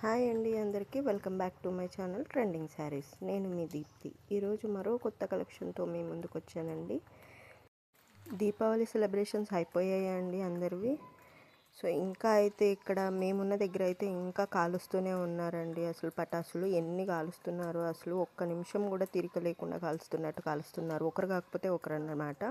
Hi అండి అందరికీ welcome back to my channel trending saris. నేను మీ దీప్తి. ఈరోజు మరో కొత్త కలెక్షన్తో మీ ముందుకు వచ్చానండి. దీపావళి సెలబ్రేషన్స్ అయిపోయాయండి అందరివి? సో ఇంకా అయితే ఇక్కడ మేమున్న దగ్గర అయితే ఇంకా కాలుస్తూనే ఉన్నారండి. అసలు పటాసులు ఎన్ని కాలుస్తున్నారు? అసలు ఒక్క నిమిషం కూడా తీరిక లేకుండా కాలుస్తున్నట్టు కాలుస్తున్నారు. ఒకరు కాకపోతే ఒకరు అన్నమాట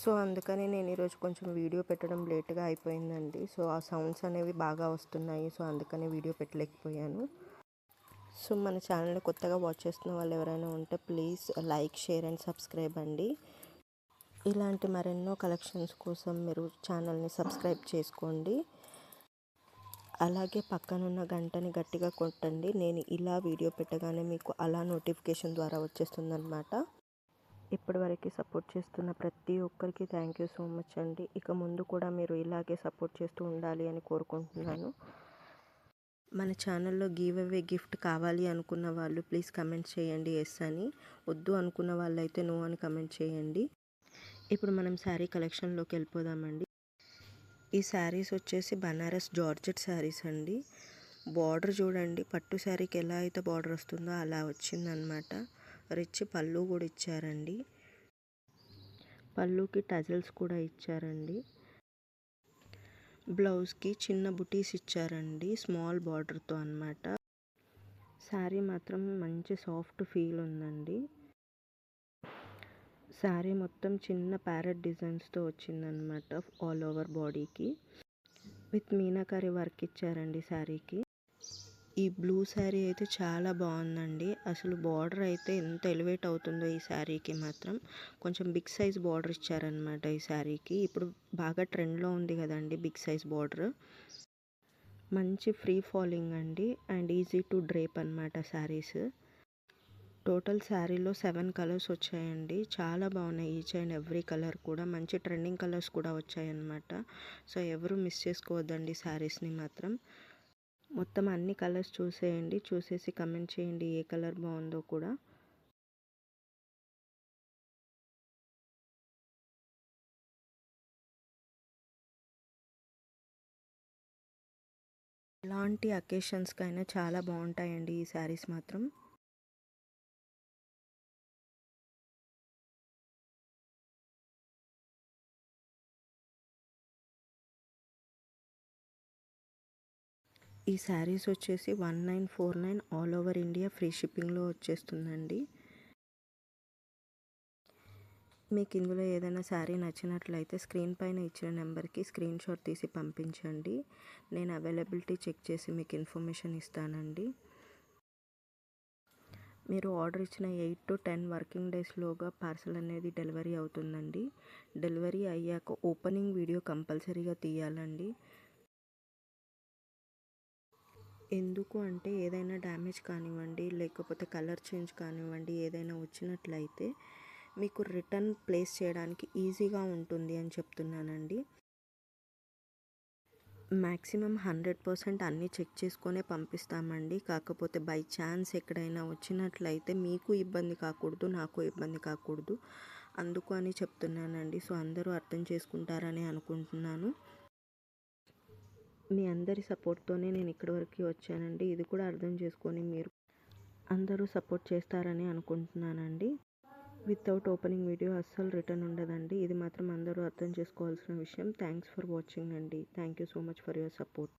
సో అందుకని నేను ఈరోజు కొంచెం వీడియో పెట్టడం లేట్గా అయిపోయిందండి. సో ఆ సౌండ్స్ అనేవి బాగా వస్తున్నాయి. సో అందుకని వీడియో పెట్టలేకపోయాను. సో మన ఛానల్ కొత్తగా వాచ్ చేస్తున్న వాళ్ళు ఎవరైనా ఉంటే please like share and subscribe అండి. ఇలాంటి మరెన్నో కలెక్షన్స్ కోసం మీరు ఛానల్ని సబ్స్క్రైబ్ చేసుకోండి. అలాగే పక్కనున్న గంటని గట్టిగా కొట్టండి. నేను ఇలా వీడియో పెట్టగానే మీకు అలా నోటిఫికేషన్ ద్వారా వచ్చేస్తుంది అనమాట ఇప్పటివరకు సపోర్ట్ చేస్తున్న ప్రతి ఒక్కరికి థ్యాంక్ యూ సో మచ్ అండి. ఇక ముందు కూడా మీరు ఇలాగే సపోర్ట్ చేస్తూ ఉండాలి అని కోరుకుంటున్నాను. మన ఛానల్లో గివ్ అవే గిఫ్ట్ కావాలి అనుకున్న వాళ్ళు ప్లీజ్ కమెంట్ చేయండి ఎస్ అని. వద్దు అనుకున్న వాళ్ళైతే నో అని కమెంట్ చేయండి. ఇప్పుడు మనం శారీ కలెక్షన్లోకి వెళ్ళిపోదామండి. ఈ శారీస్ వచ్చేసి బనారస్ జార్జెట్ శారీస్ అండి. బార్డర్ చూడండి పట్టు శారీకి ఎలా అయితే బార్డర్ వస్తుందో అలా వచ్చిందనమాట. రిచ్ పళ్ళు కూడా ఇచ్చారండి. పళ్ళుకి టజల్స్ కూడా ఇచ్చారండి. బ్లౌజ్కి చిన్న బుటీస్ ఇచ్చారండి స్మాల్ బార్డర్తో అనమాట శారీ మాత్రం మంచి సాఫ్ట్ ఫీల్ ఉందండి. శారీ మొత్తం చిన్న ప్యారెట్ డిజైన్స్తో వచ్చిందనమాట ఆల్ ఓవర్ బాడీకి. విత్ మీనాకారి వర్క్ ఇచ్చారండి శారీకి. ఈ బ్లూ శారీ అయితే చాలా బాగుందండి. అసలు బార్డర్ అయితే ఎంత ఎలివేట్ అవుతుందో ఈ శారీకి మాత్రం. కొంచెం బిగ్ సైజ్ బార్డర్ ఇచ్చారనమాట ఈ శారీకి. ఇప్పుడు బాగా ట్రెండ్లో ఉంది కదండి బిగ్ సైజ్ బార్డర్. మంచి ఫ్రీ ఫాలింగ్ అండి. అండ్ ఈజీ టు డ్రేప్ అనమాట శారీస్. టోటల్ శారీలో సెవెన్ కలర్స్ వచ్చాయండి. చాలా బాగున్నాయి ఈచ్ అండ్ ఎవ్రీ కలర్ కూడా. మంచి ట్రెండింగ్ కలర్స్ కూడా వచ్చాయన్నమాట. సో ఎవరు మిస్ చేసుకోవద్దండి శారీస్ని మాత్రం. మొత్తం అన్ని కలర్స్ చూసేయండి. చూసేసి కమెంట్ చేయండి ఏ కలర్ బాగుందో కూడా. ఎలాంటి అకేషన్స్కైనా చాలా బాగుంటాయండి ఈ శారీస్ మాత్రం. ఈ శారీస్ వచ్చేసి one nine four nine all over India free షిప్పింగ్లో వచ్చేస్తుందండి. మీకు ఇందులో ఏదైనా శారీ నచ్చినట్లయితే స్క్రీన్ పైన ఇచ్చిన నెంబర్కి స్క్రీన్ షాట్ తీసి పంపించండి. నేను అవైలబిలిటీ చెక్ చేసి మీకు ఇన్ఫర్మేషన్ ఇస్తానండి. మీరు ఆర్డర్ ఇచ్చిన ఎయిట్ టు టెన్ వర్కింగ్ డేస్లోగా పార్సల్ అనేది డెలివరీ అవుతుందండి. డెలివరీ అయ్యాక ఓపెనింగ్ వీడియో కంపల్సరీగా తీయాలండి. ఎందుకు అంటే ఏదైనా డ్యామేజ్ కానివ్వండి లేకపోతే కలర్ చేంజ్ కానివ్వండి ఏదైనా వచ్చినట్లయితే మీకు రిటర్న్ ప్లేస్ చేయడానికి ఈజీగా ఉంటుంది అని చెప్తున్నానండి. మ్యాక్సిమం హండ్రెడ్ పర్సెంట్ అన్నీ చెక్ చేసుకొనే పంపిస్తామండి. కాకపోతే బై ఛాన్స్ ఎక్కడైనా వచ్చినట్లయితే మీకు ఇబ్బంది కాకూడదు నాకు ఇబ్బంది కాకూడదు. అందుకు అని చెప్తున్నానండి. సో అందరూ అర్థం చేసుకుంటారని అనుకుంటున్నాను. మీ అందరి సపోర్ట్తోనే నేను ఇక్కడి వరకు వచ్చానండి. ఇది కూడా అర్థం చేసుకొని మీరు అందరూ సపోర్ట్ చేస్తారని అనుకుంటున్నానండి. వితౌట్ ఓపెనింగ్ వీడియో అస్సలు రిటర్న్ ఉండదండి. ఇది మాత్రం అందరూ అర్థం చేసుకోవాల్సిన విషయం. థ్యాంక్స్ ఫర్ వాచింగ్ అండి. Thank you so much for your support.